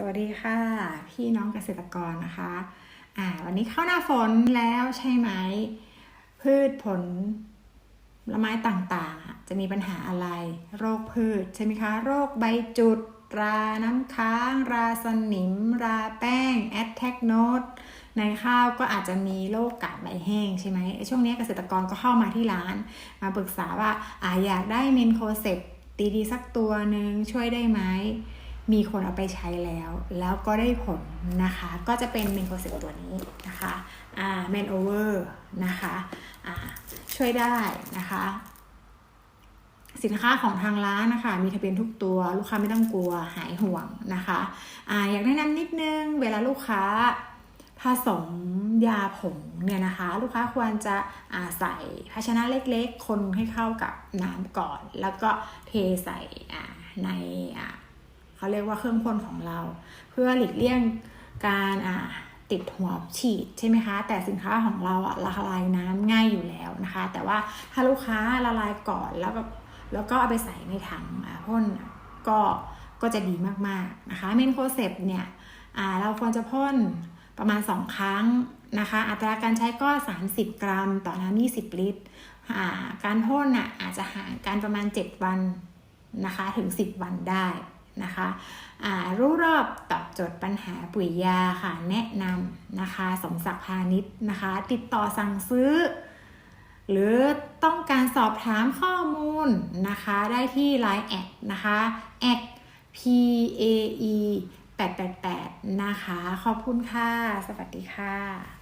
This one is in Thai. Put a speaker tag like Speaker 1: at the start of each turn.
Speaker 1: สวัสดีค่ะ พี่น้องเกษตรกรนะคะอ่าวันนี้เข้าหน้าฝนแล้วใช่ไหม พืชผลผลไม้ต่างๆ จะมีปัญหาอะไร โรคพืชใช่ไหมคะ โรคใบจุด ราน้ำค้าง ราสนิม ราแป้ง แอดแทกโนดในข้าวก็อาจจะมีโรคกาดใบแห้งใช่ไหมช่วงนี้เกษตรกรก็เข้ามาที่ร้าน มาปรึกษาว่าอาอยากได้เมนโคเซปดีๆสักตัวหนึ่งช่วยได้ไหม มีคนเอาไปใช้แล้ว แล้วก็ได้ผลนะคะ ก็จะเป็นเมนโคเซปตัวนี้นะคะอ่าเมนโอเวอร์นะคะอ่าช่วยได้นะคะ สินค้าของทางร้านนะคะ มีทะเบียนทุกตัวลูกค้าไม่ต้องกลัวหายห่วงนะคะอ่าอยากแนะนำนิดนึง เวลาลูกค้าผสมยาผงเนี่ยนะคะ ลูกค้าควรจะอาใส่ภาชนะเล็กๆ คนให้เข้ากับน้ำก่อน แล้วก็เทใส่ในอ่า เขาเรียกว่าเครื่องพ่นของเรา เพื่อหลีกเลี่ยงการติดหัวฉีดใช่ไหมคะ แต่สินค้าของเราอะละลายน้ำง่ายอยู่แล้วนะคะ แต่ว่าถ้าลูกค้าละลายก่อนแล้วก็แล้วก็เอาไปใส่ในถังพ่นก็ก็จะดีมากๆนะคะเมนโคเซปเนี่ยเราควรจะพ่นประมาณ 2 ครั้งนะคะ อัตราการใช้ก็ 30 กรัม ต่อน้ำ20 ลิตร การพ่นอะอาจจะห่างกันประมาณ 7 วันนะคะ ถึง 10 วันได้ นะคะรู้รอบตอบโจทย์ปัญหาปุ๋ยยาค่ะ แนะนำนะคะ สมศักดิ์พาณิชย์นะคะ ติดต่อสั่งซื้อ หรือต้องการสอบถามข้อมูลนะคะ ได้ที่ Line แอดนะคะแอด PAE 888 นะคะ ขอบคุณค่ะ สวัสดีค่ะ